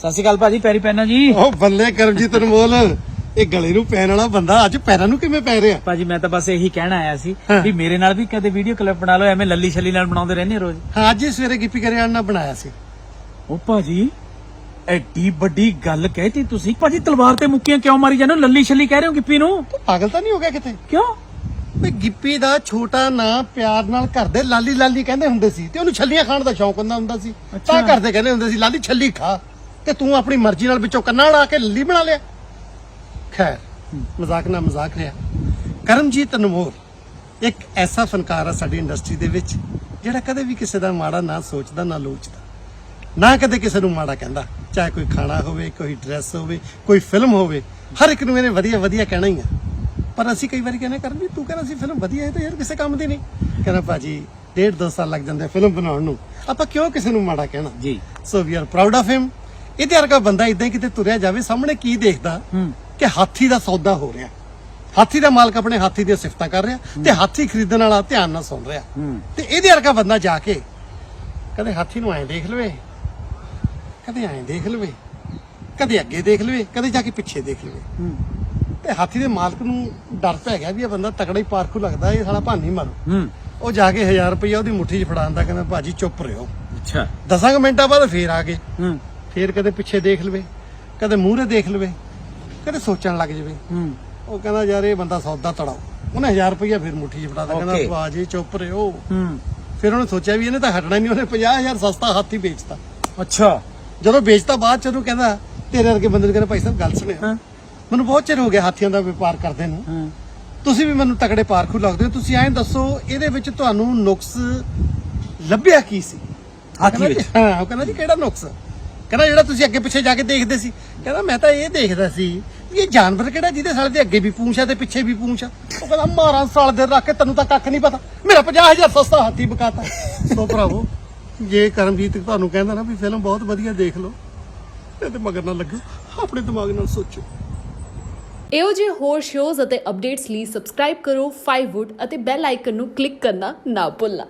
ਸਤਿ ਸ਼੍ਰੀ ਅਕਾਲ ਭਾਜੀ ਪੈਰੀ ਪੈਣਾ ਜੀ। ਉਹ ਬੱਲੇ ਕਰਮਜੀਤ ਅਨਮੋਲ ਇਹ ਗਲੇ ਨੂੰ ਪੈਣ ਵਾਲਾ ਬੰਦਾ ਅੱਜ ਪੈਰਾਂ ਨੂੰ ਕਿਵੇਂ ਪੈ ਰਿਹਾ? ਭਾਜੀ ਮੈਂ ਤਾਂ ਬਸ ਇਹੀ ਕਹਿਣਾ ਆਇਆ ਸੀ। ਵੀ ਮੇਰੇ ਨਾਲ ਵੀ ਕਦੇ ਵੀਡੀਓ ਕਲਿੱਪ ਬਣਾ ਲਓ ਐਵੇਂ ਲੱਲੀ ਛੱਲੀ ਨਾਲ ਬਣਾਉਂਦੇ ਰਹਿੰਦੇ ਰੋਜ਼। ਹਾਂ ਅੱਜ ਹੀ ਸਵੇਰੇ ਗਿੱਪੀ ਗਰੇਵਾਲ ਨਾਲ ਬਣਾਇਆ ਸੀ। ਉਹ ਭਾਜੀ ਐਡੀ ਵੱਡੀ ਗੱਲ ਕਹਿਤੀ ਤੁਸੀਂ। ਭਾਜੀ ਤਲਵਾਰ ਤੇ ਮੁੱਕੀਆਂ ਕਿਉਂ ਮਾਰੀ ਜਾਂਦੇ ਹੋ? ਲੱਲੀ ਛੱਲੀ ਕਹਿ ਰਹੇ ਹੋ ਗਿੱਪੀ ਨੂੰ? ਤੂੰ ਪਾਗਲ ਤਾਂ ਨਹੀਂ ਹੋ ਗਿਆ ਕਿਤੇ? ਕਿਉਂ? ਵੀ ਗਿੱਪੀ ਦਾ ਛੋਟਾ ਨਾਂ ਪਿਆਰ ਨਾਲ ਕਰਦੇ ਲਾਲੀ ਲਾਲੀ ਕਹਿੰਦੇ ਹੁੰਦੇ ਸੀ ਤੇ ਉਹਨੂੰ ਛੱਲੀਆਂ ਖਾਣ ਦਾ ਸ਼ੌਂਕ ਹੁੰਦਾ ਹੁੰਦਾ ਸੀ। ਤਾਂ ਕਰਦੇ ਕਹਿੰਦੇ ਹੁੰਦੇ ਸੀ ਲਾਲੀ ਛੱਲੀ ਖਾ। ਤੇ ਤੂੰ ਆਪਣੀ ਮਰਜ਼ੀ ਨਾਲ ਵਿੱਚੋਂ ਕੰਨਾਂ ਲਾ ਕੇ ਲੱਲੀ ਬਣਾ ਲਿਆ? ਖੈਰ ਮਜ਼ਾਕ ਨਾ ਮਜ਼ਾਕ ਰਿਹਾ। ਕਰਮਜੀਤ ਅਨਮੋਲ ਇੱਕ ਐਸਾ ਫਨਕਾਰ ਆ ਸਾਡੀ ਇੰਡਸਟਰੀ ਦੇ ਵਿੱਚ ਜਿਹੜਾ ਕਦੇ ਵੀ ਕਿਸੇ ਦਾ ਮਾੜਾ ਨਾ ਸੋਚਦਾ ਨਾ ਲੋਚਦਾ। ਨਾ ਕਦੇ ਕਿਸੇ ਨੂੰ ਮਾੜਾ ਕਹਿੰਦਾ। ਚਾਹੇ ਕੋਈ ਖਾਣਾ ਹੋਵੇ ਕੋਈ ਡਰੈਸ ਹੋਵੇ ਕੋਈ ਫਿਲਮ ਹੋਵੇ ਹਰ ਇੱਕ ਨੂੰ ਇਹਨੇ ਵਧੀਆ ਵਧੀਆ ਕਹਿਣਾ ਹੀ ਆ। ਪਰ ਅਸੀਂ ਕਈ ਵਾਰੀ ਕਹਿੰਦੇ ਕਰਨ ਤੂੰ ਕਹਿੰਦਾ ਸੀ ਫਿਲਮ ਵਧੀਆ ਹੈ ਤਾਂ ਯਾਰ ਕਿਸੇ ਕੰਮ ਦੀ ਨਹੀਂ। ਕਹਿੰਦਾ ਭਾਜੀ ਡੇਢ ਦੋ ਸਾਲ ਲੱਗ ਜਾਂਦੇ ਫਿਲਮ ਬਣਾਉਣ ਨੂੰ। ਆਪਾਂ ਕਿਉਂ ਕਿਸੇ ਨੂੰ ਮਾੜਾ ਕਹਿਣਾ? ਜੀ। So we are proud of him ਇਹਦੇ ਵਰਗਾ ਬੰਦਾ ਇਦਾਂ ਹੀ ਕਿਤੇ ਤੁਰਿਆ ਜਾਵੇ ਸਾਹਮਣੇ ਕੀ ਦੇਖਦਾ? ਹੂੰ। ਕਿ ਹਾਥੀ ਦਾ ਸੌਦਾ ਹੋ ਰਿਹਾ। ਹਾਥੀ ਦਾ ਮਾਲਕ ਆਪਣੇ ਹਾਥੀ ਦੀਆਂ ਸਿਫਤਾਂ ਕਰ ਰਿਹਾ ਤੇ ਹਾਥੀ ਖਰੀਦਣ ਵਾਲਾ ਧਿਆਨ ਨਾਲ ਸੁਣ ਰਿਹਾ। ਤੇ ਇਹਦੇ ਵਰਗਾ ਬੰਦਾ ਜਾ ਕੇ ਕਦੇ ਹਾਥੀ ਨੂੰ ਐਂ ਦੇਖ ਲਵੇ ਕਦੇ ਐਂ ਦੇਖ ਲਵੇ ਕਦੇ ਅੱਗੇ ਦੇਖ ਲਵੇ ਕਦੇ ਜਾ ਕੇ ਪਿੱਛੇ ਦੇਖ ਲਵੇ। ਤੇ ਹਾਥੀ ਦੇ ਮਾਲਕ ਨੂੰ ਡਰ ਪੈ ਗਿਆ ਵੀ ਇਹ ਬੰਦਾ ਤਕੜਾ ਹੀ ਪਾਰਖੂ ਲੱਗਦਾ ਇਹ ਸਾਲਾ ਭਾਨੀ ਮਾਰੂ। ਉਹ ਜਾ ਕੇ 1000 ਰੁਪਇਆ ਉਹਦੀ ਮੁੱਠੀ 'ਚ ਫੜਾਉਂਦਾ ਕਹਿੰਦਾ ਭਾਜੀ ਚੁੱਪ ਰਹੋ। ਅੱਛਾ। ਦਸਾਂ ਕੁ ਮਿੰਟਾਂ ਬਾਅਦ ਫੇਰ ਆ ਗਏ। ਹੂੰ। ਫੇਰ ਕਦੇ ਪਿੱਛੇ ਦੇਖ ਲਵੇ ਕਦੇ ਮੂਹਰੇ ਦੇਖ ਲਵੇ ਕਦੇ ਸੋਚਣ ਲੱਗ ਜਾਵੇ। ਹੂੰ। ਉਹ ਕਹਿੰਦਾ ਯਾਰ ਇਹ ਬੰਦਾ ਸੌਦਾ ਤੜਾਓ। ਉਹਨੇ 1000 ਰੁਪਇਆ ਫਿਰ ਮੁੱਠੀ 'ਚ ਫੜਾਦਾ ਕਹਿੰਦਾ Okay. ਭਾਜੀ ਚੁੱਪ ਰਹੋ ਹੂੰ। ਫਿਰ ਉਹਨੇ ਸੋਚਿਆ ਵੀ ਇਹਨੇ ਤਾਂ ਹਟਣਾ ਨਹੀਂ ਉਹਨੇ 50000 ਸਸਤਾ ਹਾਥੀ ਵੇਚਤਾ। ਅੱਛਾ। ਜਦੋਂ ਵੇਚਤਾ ਬਾਅਦ ਚ ਉਹਨੂੰ ਕਹਿੰਦਾ ਤੇਰੇ ਵਰਗੇ ਬੰਦੇ ਨੂੰ ਕਹਿੰਦਾ ਭਾਈ ਸਾਹਿਬ ਗੱਲ ਸੁਣਿਓ। ਹਾਂ। ਮੈਨੂੰ ਬਹੁਤ ਚਿਰ ਹੋ ਗਿਆ ਹਾਥੀਆਂ ਦਾ ਵਪਾਰ ਕਰਦੇ ਨੂੰ। ਹਾਂ। ਤੁਸੀਂ ਵੀ ਮੈਨੂੰ ਤਕੜੇ ਪਾਰਖੂ ਲੱਗਦੇ ਹੋ। ਤੁਸੀਂ ਐਂ ਦੱਸੋ ਇਹਦੇ ਵਿੱਚ ਤੁਹਾਨੂੰ ਨੁਕਸ ਲੱਭਿਆ ਕੀ ਸੀ? ਹਾਥੀ ਕਹਿੰਦਾ ਵਿੱਚ? ਜੀ, ਹਾਂ ਉਹ ਕਹਿੰਦਾ ਜੀ ਕਿਹੜਾ ਨੁਕਸ? ਕਹਿੰਦਾ ਜਿਹੜਾ ਤੁਸੀਂ ਅੱਗੇ ਪਿੱਛੇ ਜਾ ਕੇ ਦੇਖਦੇ ਸੀ। ਕਹਿੰਦਾ ਮੈਂ ਤਾਂ ਇਹ ਦੇਖਦਾ ਸੀ ਇਹ ਜਾਨਵਰ ਕਿਹੜਾ ਜਿਹਦੇ ਸਾਲੇ ਦੇ ਅੱਗੇ ਵੀ ਪੂੰਛ ਆ ਤੇ ਪਿੱਛੇ ਵੀ ਪੂੰਛ ਆ। ਉਹ ਕਹਿੰਦਾ ਮਾਰਾਂ ਸਾਲ ਦੇ ਰੱਖ ਕੇ ਤੈਨੂੰ ਤਾਂ ਕੱਖ ਨਹੀਂ ਪਤਾ। ਮੇਰਾ 50000 ਸਸਤਾ ਹਾਥੀ ਬਕਾਤਾ। ਸੋ ਭਰਾਵੋ, ਜੇ ਕਰਮਜੀਤ ਤੁਹਾਨੂੰ ਕਹਿੰਦਾ ਨਾ ਵੀ ਫਿਲਮ ਬਹੁਤ ਵਧੀਆ ਦੇਖ ਲਓ, ਤੇ ਮਗਰ ਨਾ ਲੱਗੋ ਆਪਣੇ ਦਿਮਾਗ ਨਾਲ ਸੋਚੋ ਇਹੋ ਜਿਹੇ ਹੋਰ ਸ਼ੋਜ਼ ਅਤੇ ਅਪਡੇਟਸ ਲਈ ਸਬਸਕ੍ਰਾਈਬ ਕਰੋ 5wood ਅਤੇ ਬੈਲ ਆਈਕਨ ਨੂੰ ਕਲਿੱਕ ਕਰਨਾ ਨਾ ਭੁੱਲਣਾ।